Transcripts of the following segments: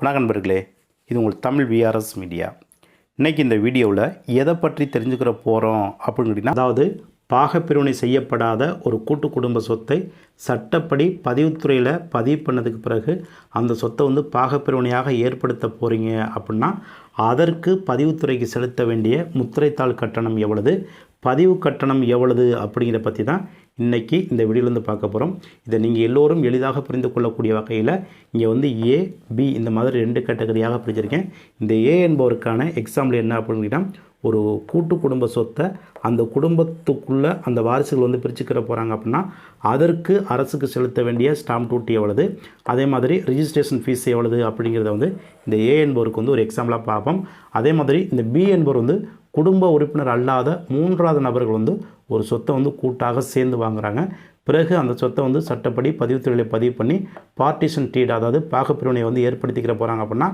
வணக்கம் நண்பர்களே இது உங்கள் தமிழ் விஆர்எஸ் மீடியா இன்றைக்கி இந்த வீடியோவில் எதை பற்றி தெரிஞ்சுக்கிற போகிறோம் அப்படின்னு கேட்டிங்கன்னா அதாவது பாகப்பிரிவினை செய்யப்படாத ஒரு கூட்டு குடும்ப சொத்தை சட்டப்படி பதிவுத்துறையில் பதிவு பண்ணதுக்கு பிறகு அந்த சொத்தை வந்து பாகப்பிரிவினையாக ஏற்படுத்த போகிறீங்க அப்படின்னா அதற்கு பதிவுத்துறைக்கு செலுத்த வேண்டிய முத்திரைத்தாள் கட்டணம் எவ்வளவு பதிவு கட்டணம் எவ்வளவு அப்படிங்கிற பற்றி தான் இன்றைக்கி இந்த வீடியோலேருந்து பார்க்க போகிறோம் இதை நீங்கள் எல்லோரும் எளிதாக புரிந்து கொள்ளக்கூடிய வகையில் இங்கே வந்து ஏ பி இந்த மாதிரி ரெண்டு கேட்டகரியாக பிரிச்சிருக்கேன். இந்த ஏ என்பவருக்கான எக்ஸாம்பிள் என்ன அப்படின்னு ஒரு கூட்டு குடும்ப சொத்தை அந்த குடும்பத்துக்குள்ளே அந்த வாரிசுகள் வந்து பிரிச்சுக்கிற போகிறாங்க அப்படின்னா அதற்கு அரசுக்கு செலுத்த வேண்டிய ஸ்டாம்ப் டியூட்டி எவ்வளவு? அதே மாதிரி ரிஜிஸ்ட்ரேஷன் ஃபீஸ் எவ்வளவு அப்படிங்கிறத வந்து இந்த ஏ என்பவருக்கு வந்து ஒரு எக்ஸாம்பிளாக பார்ப்போம். அதே மாதிரி இந்த பி என்பவர் வந்து குடும்ப உறுப்பினர் அல்லாத மூன்றாவது நபர்கள் வந்து ஒரு சொத்தை வந்து கூட்டாக சேர்ந்து வாங்குறாங்க. பிறகு அந்த சொத்தை வந்து சட்டப்படி பதிவுத்துறையில் பதிவு பண்ணி பார்ட்டிஷன் டீட் அதாவது பாகப்பிரிவினை வந்து ஏற்படுத்திக்கிற போகிறாங்க அப்படின்னா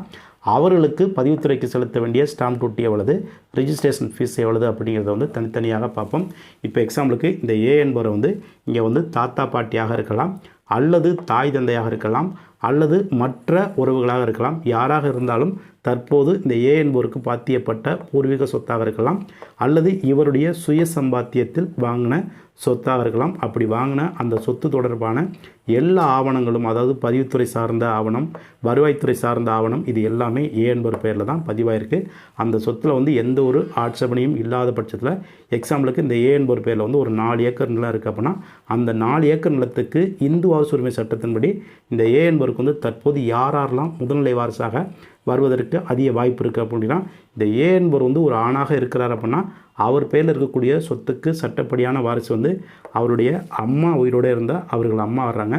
அவர்களுக்கு பதிவுத்துறைக்கு செலுத்த வேண்டிய ஸ்டாம்ப் டூட்டி எவ்வளவு ரிஜிஸ்ட்ரேஷன் ஃபீஸ் எவ்வளவு அப்படிங்கிறத வந்து தனித்தனியாக பார்ப்போம். இப்போ எக்ஸாம்பிளுக்கு இந்த ஏ என்பவரை வந்து இங்கே வந்து தாத்தா பாட்டியாக இருக்கலாம். அல்லது தாய் தந்தையாக இருக்கலாம் அல்லது மற்ற உறவுகளாக இருக்கலாம். யாராக இருந்தாலும் தற்போது இந்த ஏ என்பவருக்கு பாத்தியப்பட்ட பூர்வீக சொத்தாக இருக்கலாம் அல்லது இவருடைய சுய சம்பாத்தியத்தில் வாங்கின சொத்தாக இருக்கலாம் அப்படி வாங்கின அந்த சொத்து தொடர்பான எல்லா ஆவணங்களும் அதாவது பதிவுத்துறை சார்ந்த ஆவணம் வருவாய்த்துறை சார்ந்த ஆவணம் இது எல்லாமே ஏ என்பவர் பேரில் தான் பதிவாயிருக்கு. அந்த சொத்தில் வந்து எந்த ஒரு ஆட்சேபனையும் இல்லாத பட்சத்தில் எக்ஸாம்பிளுக்கு இந்த ஏ என்பவர் பேரில் வந்து ஒரு நாலு ஏக்கர் நிலம் இருக்குது அப்படின்னா அந்த நாலு ஏக்கர் நிலத்துக்கு இந்து வாரிசு உரிமை சட்டத்தின்படி இந்த ஏ என்பவருக்கு வந்து தற்போது யார் யாரெல்லாம் முதல்நிலை வாரிசாக வருவதற்கு அதிக வாய்ப்பு இருக்குது அப்படின்னா இந்த ஏ என்பவர் வந்து ஒரு ஆணாக இருக்கிறார் அப்படின்னா அவர் பேரில் இருக்கக்கூடிய சொத்துக்கு சட்டப்படியான வாரிசு வந்து அவருடைய அம்மா உயிரோடு இருந்தால் அவர்கள் அம்மா வர்றாங்க.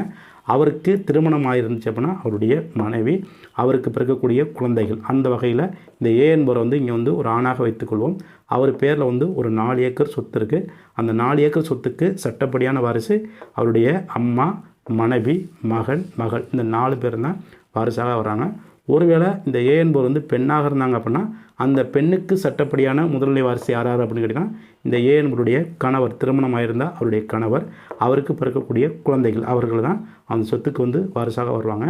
அவருக்கு திருமணம் ஆயிருந்துச்சு அப்படின்னா அவருடைய மனைவி அவருக்கு பிறக்கக்கூடிய குழந்தைகள். அந்த வகையில் இந்த ஏ என்பவர் வந்து இங்கே வந்து ஒரு ஆணாக வைத்துக்கொள்வோம் அவர் பேரில் வந்து ஒரு நாலு ஏக்கர் சொத்து இருக்குது அந்த நாலு ஏக்கர் சொத்துக்கு சட்டப்படியான வாரிசு அவருடைய அம்மா மனைவி மகன் மகள். இந்த நாலு பேர் தான் வாரிசாக வராங்க ஒருவேளை இந்த ஏ என்பவர் வந்து பெண்ணாக இருந்தாங்க அப்படின்னா அந்த பெண்ணுக்கு சட்டப்படியான முதல்நிலை வாரிசு யார் யார் அப்படின்னு கேட்டிங்கன்னா இந்த ஏ என்பவருடைய கணவர் திருமணம் ஆயிருந்தால் அவருடைய கணவர் அவருக்கு பிறக்கக்கூடிய குழந்தைகள் அவர்கள் தான் அந்த சொத்துக்கு வந்து வாரிசாக வருவாங்க.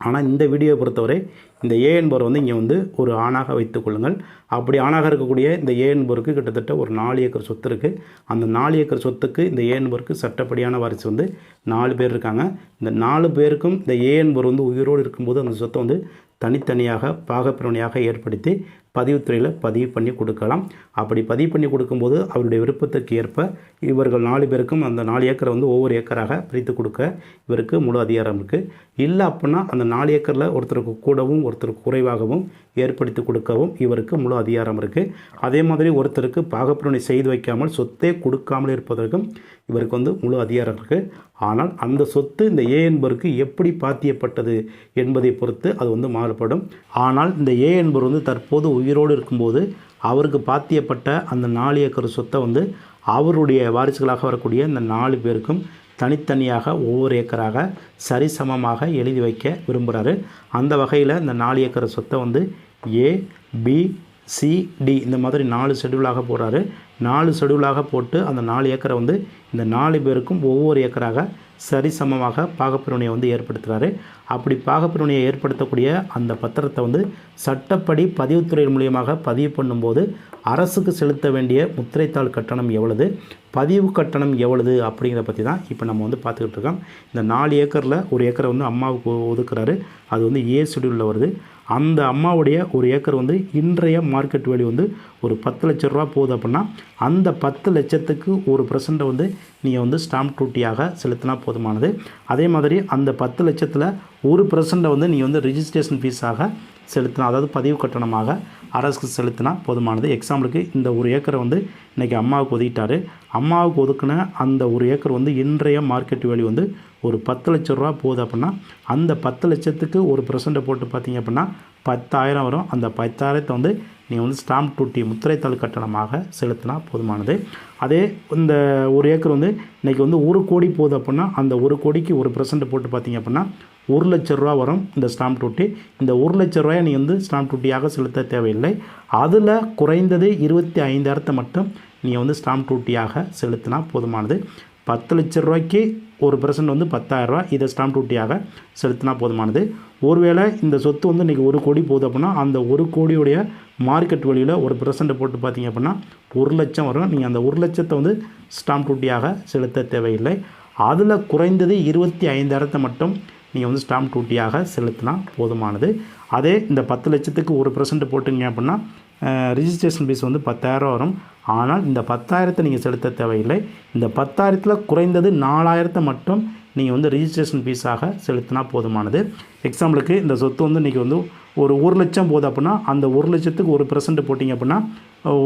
ஆனால் இந்த வீடியோவை பொறுத்தவரை இந்த ஏ என்பவர் வந்து இங்கே வந்து ஒரு ஆணாக வைத்துக்கொள்ளுங்கள் அப்படி ஆணாக இருக்கக்கூடிய இந்த ஏ என்பவருக்கு கிட்டத்தட்ட ஒரு நாலு ஏக்கர் சொத்து இருக்குது அந்த நாலு ஏக்கர் சொத்துக்கு இந்த ஏ என்பவருக்கு சட்டப்படியான வாரிசு வந்து நாலு பேர் இருக்காங்க. இந்த நாலு பேருக்கும் இந்த ஏ என்பவர் வந்து உயிரோடு இருக்கும்போது அந்த சொத்தை வந்து தனித்தனியாக பாகப்பிரவணையாக ஏற்படுத்தி பதிவுத்துறையில் பதிவு பண்ணி கொடுக்கலாம். அப்படி பதிவு பண்ணி கொடுக்கும்போது அவருடைய விருப்பத்துக்கு ஏற்ப இவர்கள் நாலு பேருக்கும் அந்த நாலு ஏக்கரை வந்து ஒவ்வொரு ஏக்கராக பிரித்து கொடுக்க இவருக்கு முழு அதிகாரம் இருக்குது இல்லை அப்படின்னா அந்த நாலு ஏக்கரில் ஒருத்தருக்கு கூடவும் ஒருத்தருக்கு குறைவாகவும் ஏற்படுத்தி கொடுக்கவும் இவருக்கு முழு அதிகாரம் இருக்குது அதே மாதிரி ஒருத்தருக்கு பாகப்பிரவணை செய்து வைக்காமல் சொத்தே கொடுக்காமல் இருப்பதற்கும் இவருக்கு வந்து முழு அதிகாரம் இருக்குது ஆனால் அந்த சொத்து இந்த ஏ என்பவருக்கு எப்படி பாத்தியப்பட்டது என்பதை பொறுத்து அது வந்து மாறுபடும். ஆனால் இந்த ஏ என்பவர் வந்து தற்போது உயிரோடு இருக்கும்போது அவருக்கு பாத்தியப்பட்ட அந்த நாலு ஏக்கர் சொத்தை வந்து அவருடைய வாரிசுகளாக வரக்கூடிய இந்த நாலு பேருக்கும் தனித்தனியாக ஒவ்வொரு ஏக்கராக சரிசமமாக எழுதி வைக்க விரும்புகிறாரு அந்த வகையில் இந்த நாலு ஏக்கர் சொத்தை வந்து ஏ பி சி டி இந்த மாதிரி நாலு ஷெடியூலாக போடுறாரு. நாலு ஷெடியூலாக போட்டு அந்த நாலு ஏக்கரை வந்து இந்த நாலு பேருக்கும் ஒவ்வொரு ஏக்கராக சரிசமமாக பாகப்பிரிவினையை வந்து ஏற்படுத்துகிறாரு அப்படி பாகப்பிரிவினையை ஏற்படுத்தக்கூடிய அந்த பத்திரத்தை வந்து சட்டப்படி பதிவுத்துறை மூலியமாக பதிவு பண்ணும்போது அரசுக்கு செலுத்த வேண்டிய முத்திரைத்தாள் கட்டணம் எவ்வளவு பதிவு கட்டணம் எவ்வளவு அப்படிங்கிறத பற்றி தான் இப்போ நம்ம வந்து பார்த்துக்கிட்டு இருக்கோம். இந்த நாலு ஏக்கரில் ஒரு ஏக்கரை வந்து அம்மாவுக்கு ஒதுக்குறாரு. அது வந்து ஏ ஷெடியூலில் வருது. அந்த அம்மாவுடைய ஒரு ஏக்கர் வந்து இன்றைய மார்க்கெட் வேல்யூ வந்து ஒரு பத்து லட்ச ரூபா போகுது அப்படின்னா அந்த பத்து லட்சத்துக்கு ஒரு பர்சன்ட்டை வந்து நீங்கள் வந்து ஸ்டாம்ப் டூட்டியாக செலுத்தினா போதுமானது. அதே மாதிரி அந்த பத்து லட்சத்தில் ஒரு பர்சன்ட்டை வந்து நீங்கள் வந்து ரிஜிஸ்ட்ரேஷன் ஃபீஸாக செலுத்தினா அதாவது பதிவு கட்டணமாக அரசுக்கு செலுத்தினா போதுமானது. எக்ஸாம்பிளுக்கு இந்த ஒரு ஏக்கரை வந்து இன்றைக்கி அம்மாவுக்கு ஒதுக்கிட்டாரு. அம்மாவுக்கு ஒதுக்கின அந்த ஒரு ஏக்கர் வந்து இன்றைய மார்க்கெட் வேல்யூ வந்து ஒரு பத்து லட்ச ரூபா போகுது அப்படின்னா அந்த பத்து லட்சத்துக்கு ஒரு பர்சன்ட்டை போட்டு பார்த்தீங்க அப்படின்னா பத்தாயிரம் வரும். அந்த பத்தாயிரத்தை வந்து நீங்கள் வந்து ஸ்டாம்ப் டூட்டி முத்திரைத்தாள் கட்டணமாக செலுத்தினா போதுமானது. அதே இந்த ஒரு ஏக்கர் வந்து இன்றைக்கி வந்து ஒரு கோடி போகுது அப்படின்னா அந்த ஒரு கோடிக்கு ஒரு பர்சன்ட் போட்டு பார்த்தீங்க அப்படின்னா ஒரு லட்ச ரூபா வரும் இந்த ஸ்டாம்ப் டூட்டி. இந்த ஒரு லட்ச ரூபாயை நீங்கள் வந்து ஸ்டாம்ப் டூட்டியாக செலுத்த தேவையில்லை. அதில் குறைந்தது இருபத்தி ஐந்தாயிரத்தை மட்டும் நீங்கள் வந்து ஸ்டாம்ப் டூட்டியாக செலுத்தினா போதுமானது. பத்து லட்ச ரூபாய்க்கு ஒரு பர்சன்ட் வந்து பத்தாயிரரூவா இதை ஸ்டாம்ப் டியூட்டியாக செலுத்தினா போதுமானது. ஒருவேளை இந்த சொத்து வந்து இன்றைக்கி ஒரு கோடி போகுது அப்படின்னா அந்த ஒரு கோடியுடைய மார்க்கெட் வழியில் ஒரு பர்சன்ட் போட்டு பார்த்தீங்க அப்படின்னா ஒரு லட்சம் வரும். நீங்கள் அந்த ஒரு லட்சத்தை வந்து ஸ்டாம்ப் டியூட்டியாக செலுத்த தேவையில்லை. அதில் குறைந்தது இருபத்தி ஐந்தாயிரத்தை மட்டும் நீங்கள் வந்து ஸ்டாம்ப் டியூட்டியாக செலுத்தினா போதுமானது. அதே இந்த பத்து லட்சத்துக்கு ஒரு பர்சன்ட் போட்டுங்க அப்படின்னா ரிஜிஸ்ட்ரேஷன் ஃபீஸ் வந்து பத்தாயிரம் வரும். ஆனால் இந்த பத்தாயிரத்தை நீங்கள் செலுத்த தேவையில்லை. இந்த பத்தாயிரத்தில் குறைந்தது நாலாயிரத்தை மட்டும் நீங்கள் வந்து ரிஜிஸ்ட்ரேஷன் ஃபீஸாக செலுத்தினா போதுமானது. எக்ஸாம்பிளுக்கு இந்த சொத்து வந்து இன்றைக்கி வந்து ஒரு ஒரு லட்சம் போகுது அப்படின்னா அந்த ஒரு லட்சத்துக்கு ஒரு பெர்சன்ட் போட்டிங்க அப்படின்னா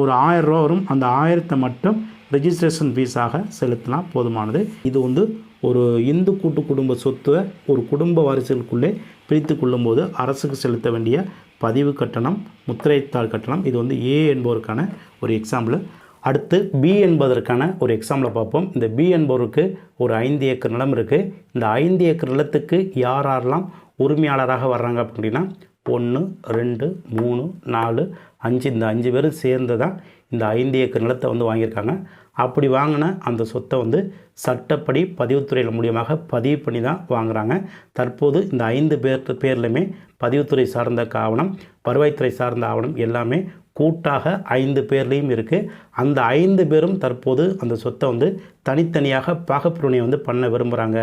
ஒரு ஆயிரரூவா வரும். அந்த ஆயிரத்தை மட்டும் ரிஜிஸ்ட்ரேஷன் ஃபீஸாக செலுத்தினா போதுமானது. இது வந்து ஒரு இந்து கூட்டு குடும்ப சொத்தை ஒரு குடும்ப வாரிசுகளுக்குள்ளே பிரித்து கொள்ளும்போது அரசுக்கு செலுத்த வேண்டிய பதிவு கட்டணம் முத்திரைத்தாள் கட்டணம் இது வந்து ஏ என்பவருக்கான ஒரு எக்ஸாம்பிள் அடுத்து பி என்பதற்கான ஒரு எக்ஸாம்பிளை பார்ப்போம். இந்த பி என்பவருக்கு ஒரு ஐந்து ஏக்கர் நிலம் இருக்குது இந்த ஐந்து ஏக்கர் நிலத்துக்கு யார் யாரெல்லாம் உரிமையாளராக வர்றாங்க அப்படின்னா ஒன்று ரெண்டு மூணு நாலு அஞ்சு இந்த அஞ்சு பேரும் சேர்ந்து தான் இந்த ஐந்து ஏக்கர் நிலத்தை வந்து வாங்கியிருக்காங்க. அப்படி வாங்கின அந்த சொத்தை வந்து சட்டப்படி பதிவுத்துறையில் மூலியமாக பதிவு பண்ணி தான் வாங்குகிறாங்க தற்போது இந்த ஐந்து பேர் பேர்லையுமே பதிவுத்துறை சார்ந்த ஆவணம் வருவாய்த்துறை சார்ந்த ஆவணம் எல்லாமே கூட்டாக ஐந்து பேர்லேயும் இருக்குது அந்த ஐந்து பேரும் தற்போது அந்த சொத்தை வந்து தனித்தனியாக பாகப்பிரிவினை வந்து பண்ண விரும்புகிறாங்க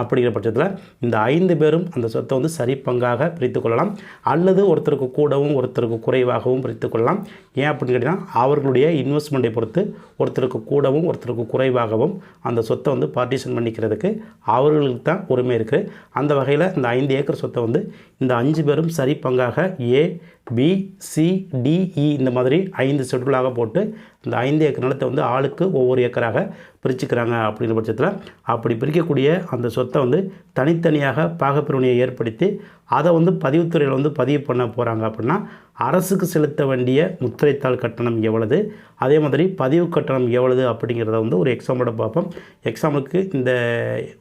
அப்படிங்கிற பட்சத்தில் இந்த ஐந்து பேரும் அந்த சொத்தை வந்து சரி பங்காக பிரித்து கொள்ளலாம். அல்லது ஒருத்தருக்கு கூடவும் ஒருத்தருக்கு குறைவாகவும் பிரித்து கொள்ளலாம். ஏன் அப்படின்னு கேட்டிங்கன்னா அவர்களுடைய இன்வெஸ்ட்மெண்ட்டை பொறுத்து ஒருத்தருக்கு கூடவும் ஒருத்தருக்கு குறைவாகவும் அந்த சொத்தை வந்து பார்ட்டிஷன் பண்ணிக்கிறதுக்கு அவர்களுக்கு தான் உரிமை இருக்குது அந்த வகையில் இந்த ஐந்து ஏக்கர் சொத்தை வந்து இந்த அஞ்சு பேரும் சரி பங்காக A B C D E e இந்த மாதிரி ஐந்து ஷெட்யூலாக போட்டு இந்த ஐந்து ஏக்கர் நிலத்தை வந்து ஆளுக்கு ஒவ்வொரு ஏக்கராக பிரிச்சுக்கிறாங்க அப்படிங்கிற பட்சத்தில் அப்படி பிரிக்கக்கூடிய அந்த சொத்தை வந்து தனித்தனியாக பாகப்பிரிவினையை ஏற்படுத்தி அதை வந்து பதிவுத்துறையில் வந்து பதிவு பண்ண போகிறாங்க அப்படின்னா அரசுக்கு செலுத்த வேண்டிய முத்திரைத்தாள் கட்டணம் எவ்வளவு? அதே மாதிரி பதிவு கட்டணம் எவ்வளவு அப்படிங்கிறத வந்து ஒரு எக்ஸாம்பிளோட பார்ப்போம். எக்ஸாம்பிளுக்கு இந்த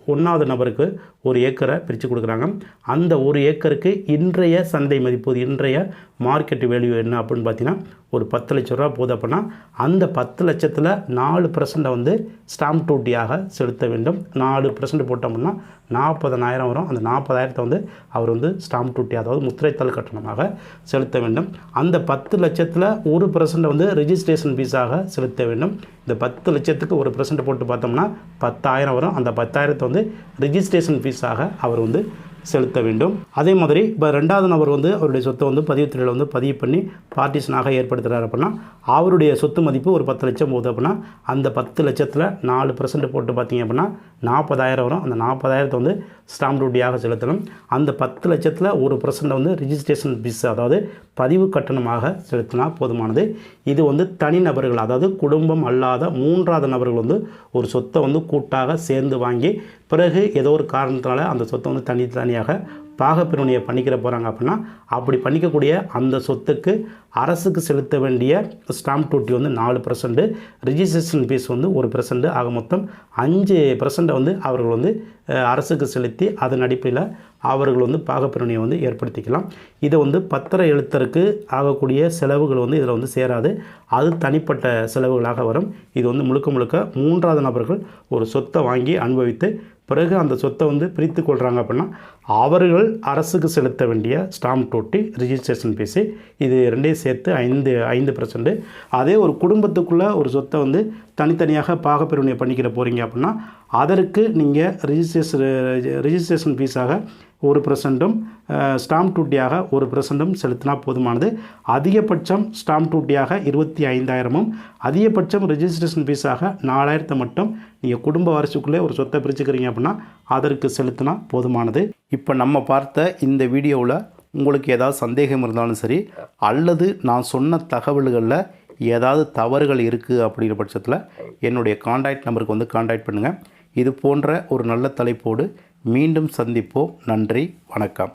ஒன்றாவது நபருக்கு ஒரு ஏக்கரை பிரித்து கொடுக்குறாங்க. அந்த ஒரு ஏக்கருக்கு இன்றைய சந்தை மதிப்பு இன்றைய மார்க்கெட் வேல்யூ என்ன அப்படின்னு பார்த்தீங்கன்னா ஒரு பத்து லட்ச ரூபா போகுது அப்படின்னா அந்த பத்து லட்சத்தில் நாலு பர்சண்ட்டை வந்து ஸ்டாம்ப் டியூட்டியாக செலுத்த வேண்டும். நாலு பர்சன்ட் போட்டோம்னா நாற்பதனாயிரம் வரும். அந்த நாற்பதாயிரத்தை வந்து அவர் வந்து ஸ்டாம்ப் டியூட்டி அதாவது முத்திரைத்தாள் கட்டணமாக செலுத்த வேண்டும். அந்த பத்து லட்சத்தில் ஒரு பர்சன்ட் வந்து ரிஜிஸ்ட்ரேஷன் ஃபீஸாக செலுத்த வேண்டும். இந்த பத்து லட்சத்துக்கு ஒரு பர்சன்ட் போட்டு பார்த்தோம்னா பத்தாயிரம் வரும். அந்த பத்தாயிரத்தை வந்து ரிஜிஸ்ட்ரேஷன் ஃபீஸாக அவர் வந்து செலுத்த வேண்டும். அதே மாதிரி இப்போ ரெண்டாவது நபர் வந்து அவருடைய சொத்தை வந்து பதிவுத்துறையில் வந்து பதிவு பண்ணி பார்ட்டிஷனாக ஏற்படுத்துகிறார் அப்படின்னா அவருடைய சொத்து மதிப்பு ஒரு பத்து லட்சம் போகுது அப்படின்னா அந்த பத்து லட்சத்தில் நாலு பர்சன்ட் போட்டு பார்த்தீங்க அப்படின்னா நாற்பதாயிரம் வரும். அந்த நாற்பதாயிரத்தை வந்து ஸ்டாம்ப் டியூட்டியாக செலுத்தணும். அந்த பத்து லட்சத்தில் ஒரு பர்சன்ட் வந்து ரிஜிஸ்ட்ரேஷன் ஃபீஸ் அதாவது பதிவு கட்டணமாக செலுத்தினா போதுமானது. இது வந்து தனிநபர்கள் அதாவது குடும்பம் அல்லாத மூன்றாவது நபர்கள் வந்து ஒரு சொத்தை வந்து கூட்டாக சேர்ந்து வாங்கி பிறகு ஏதோ ஒரு காரணத்தினால அந்த சொத்தை வந்து தனித்தனியாக பாகப்பிரிவினையை பண்ணிக்கிற போகிறாங்க அப்படின்னா அப்படி பண்ணிக்கக்கூடிய அந்த சொத்துக்கு அரசுக்கு செலுத்த வேண்டிய ஸ்டாம்ப் டியூட்டி வந்து நாலு பர்சன்ட் ரிஜிஸ்ட்ரேஷன் ஃபீஸ் வந்து ஒரு பர்சன்ட் ஆக மொத்தம் அஞ்சு பர்சன்ட்டை வந்து அவர்கள் வந்து அரசுக்கு செலுத்தி அதன் அடிப்படையில் அவர்கள் வந்து பாகப்பிரிவினையை வந்து ஏற்படுத்திக்கலாம். இதை வந்து பத்திர எழுத்தருக்கு ஆகக்கூடிய செலவுகள் வந்து இதில் வந்து சேராது. அது தனிப்பட்ட செலவுகளாக வரும். இது வந்து முழுக்க முழுக்க மூன்றாவது நபர்கள் ஒரு சொத்தை வாங்கி அனுபவித்து பிறகு அந்த சொத்தை வந்து பிரித்து கொள்கிறாங்க அப்படின்னா அவர்கள் அரசுக்கு செலுத்த வேண்டிய ஸ்டாம்ப் டூட்டி ரிஜிஸ்ட்ரேஷன் ஃபீஸு இது ரெண்டையும் சேர்த்து ஐந்து ஐந்து பர்சன்ட் அதே ஒரு குடும்பத்துக்குள்ளே ஒரு சொத்தை வந்து தனித்தனியாக பாகப்பிரிவினை பண்ணிக்கிற போகிறீங்க அப்படின்னா அதற்கு நீங்கள் ரிஜிஸ்ட்ரேஷன் ரிஜிஸ்ட்ரேஷன் ஃபீஸாக ஒரு பர்சன்ட்டும் ஸ்டாம்ப் டூட்டியாக ஒரு பர்சன்ட்டும் செலுத்தினா போதுமானது. அதிகபட்சம் ஸ்டாம்ப் டூட்டியாக இருபத்தி ஐந்தாயிரமும் அதிகபட்சம் ரிஜிஸ்ட்ரேஷன் ஃபீஸாக நாலாயிரத்தை மட்டும் நீங்கள் குடும்ப வாரிசுக்குள்ளே ஒரு சொத்தை பிரிச்சுக்கிறீங்க அப்படின்னா அதற்கு செலுத்தினா போதுமானது. இப்போ நம்ம பார்த்த இந்த வீடியோவில் உங்களுக்கு ஏதாவது சந்தேகம் இருந்தாலும் சரி அல்லது நான் சொன்ன தகவல்களில் ஏதாவது தவறுகள் இருக்குது அப்படிங்கிற பட்சத்தில் என்னுடைய காண்டாக்ட் நம்பருக்கு வந்து காண்டாக்ட் பண்ணுங்கள் இது போன்ற ஒரு நல்ல தலைப்போடு மீண்டும் சந்திப்போம். நன்றி வணக்கம்.